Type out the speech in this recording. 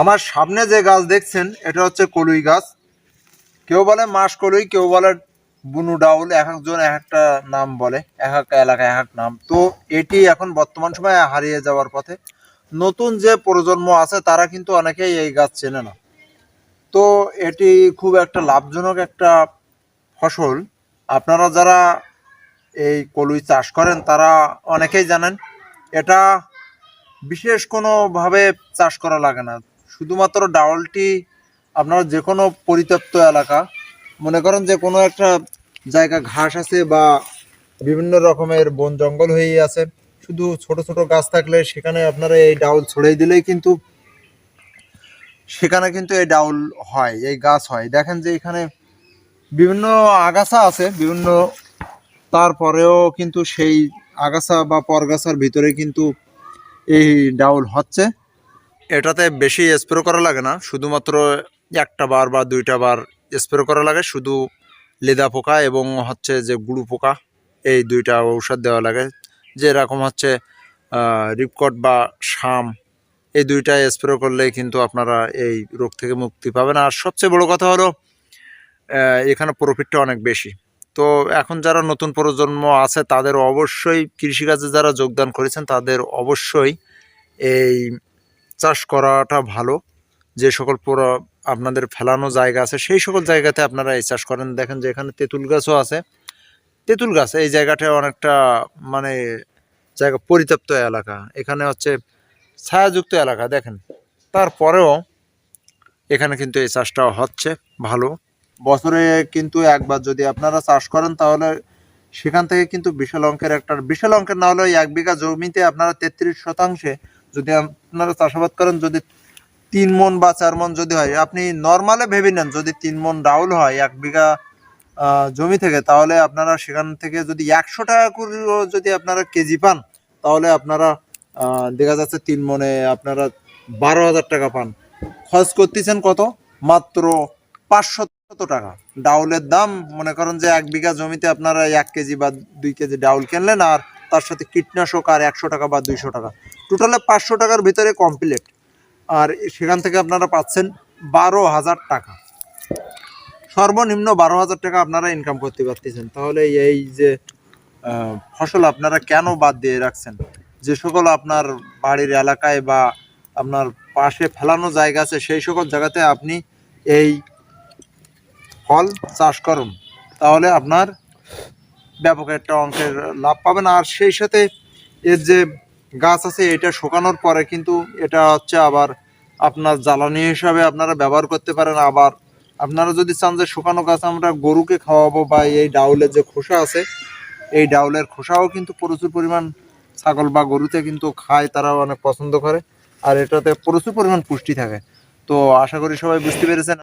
আমার সামনে যে গাছ দেখছেন, এটা হচ্ছে কলুই গাছ। কেউ বলে মাস কলুই, কেউ বলে বুনু ডাউল, এক একজন এক একটা নাম বলে, এক এক এলাকায় এক এক নাম। তো এটি এখন বর্তমান সময়ে হারিয়ে যাওয়ার পথে। নতুন যে প্রজন্ম আছে, তারা কিন্তু অনেকেই এই গাছ চেনে না। তো এটি খুব একটা লাভজনক একটা ফসল। আপনারা যারা এই কলুই চাষ করেন, তারা অনেকেই জানেন, এটা বিশেষ কোনোভাবে চাষ করা লাগে না। শুধুমাত্র ডাউলটি আপনার যে কোনো পরিত্যক্ত এলাকা, মনে করেন যে কোনো একটা জায়গা ঘাস আছে বা বিভিন্ন রকমের বন জঙ্গল হয়েই আছে, শুধু ছোট ছোট গাছ থাকলে সেখানে আপনারা এই ডাউল ছড়িয়ে দিলেই কিন্তু সেখানে কিন্তু এই ডাউল হয়, এই গাছ হয়। দেখেন যে এখানে বিভিন্ন আগাছা আছে, বিভিন্ন তারপরেও কিন্তু সেই আগাছা বা পরগাছার ভিতরে কিন্তু এই ডাউল হচ্ছে। এটাতে বেশি স্প্রে করা লাগে না, শুধুমাত্র একটা বার বা দুইটা বার স্প্রে করা লাগে, শুধু লেদা পোকা এবং হচ্ছে যে গুড়ু পোকা, এই দুইটা ঔষধ দেওয়া লাগে। যেরকম হচ্ছে রিপকট বা শাম, এই দুইটা স্প্রে করলে কিন্তু আপনারা এই রোগ থেকে মুক্তি পাবেন। আর সবচেয়ে বড় কথা হলো এখানে প্রফিটটা অনেক বেশি। তো এখন যারা নতুন প্রজন্ম আছে, তাদের অবশ্যই কৃষিকাজে যারা যোগদান করেছেন, তাদের অবশ্যই এই চাষ করাটা ভালো। যে সকল পুরো আপনাদের ফেলানো জায়গা আছে, সেই সকল জায়গাতে আপনারা এই চাষ করেন। দেখেন যে এখানে তেঁতুল গাছও আছে। তেঁতুল গাছ, এই জায়গাটা অনেকটা মানে জায়গা পরিত্যক্ত এলাকা। এখানে হচ্ছে ছায়াযুক্ত এলাকা, দেখেন। তারপরেও এখানে কিন্তু এই চাষটা হচ্ছে ভালো। বছরে কিন্তু একবার যদি আপনারা চাষ করেন, তাহলে সেখান থেকে কিন্তু বিশাল অঙ্কের একটা বিশাল অঙ্কের না হলেও এক বিঘা জমিতে আপনারা তেত্রিশ শতাংশে যদি আপনারা চাষাবাদ করেন, যদি তিন মন বা চার মন যদি হয়, আপনি নর্মালে ভেবে নেন যদি তিন মন ডাউল হয় এক বিঘা জমি থেকে, তাহলে আপনারা সেখান থেকে যদি একশো টাকা করেও যদি আপনারা কেজি পান, তাহলে আপনারা দেখা যাচ্ছে তিন মনে আপনারা বারো হাজার টাকা পান। খরচ করতেছেন কত? মাত্র পাঁচশত টাকা? ডাউলের দাম, মনে করেন যে এক বিঘা জমিতে আপনারা এক কেজি বা দুই কেজি ডাউল কিনলেন আর তার সাথে কীটনাশক আর একশো টাকা বা দুইশো টাকা। টোটালে পাঁচশো টাকার ভিতরে কমপ্লিট আর সেখান থেকে আপনারা পাচ্ছেন বারো হাজার টাকা। সর্বনিম্ন বারো হাজার টাকা আপনারা ইনকাম করতে পারতেছেন। তাহলে এই যে ফসল আপনারা কেন বাদ দিয়ে রাখছেন? যে সকল আপনার বাড়ির এলাকায় বা আপনার পাশে ফেলানো জায়গা আছে, সেই সকল জায়গাতে আপনি এই ফল চাষ করুন, তাহলে আপনার ব্যাপক একটা অঙ্কের লাভ পাবেন। আর সেই সাথে এর যে গাছ আছে, এটা শুকানোর পরে কিন্তু এটা হচ্ছে আবার আপনার জ্বালানি হিসাবে আপনারা ব্যবহার করতে পারেন। আবার আপনারা যদি চান যে শুকানো গাছ আমরা গরুকে খাওয়াবো বা এই ডাউলের যে খোসা আছে, এই ডাউলের খোসাও কিন্তু প্রচুর পরিমাণ ছাগল বা গরুতে কিন্তু খায়, তারা অনেক পছন্দ করে। আর এটাতে প্রচুর পরিমাণ পুষ্টি থাকে। তো আশা করি সবাই বুঝতে পেরেছেন।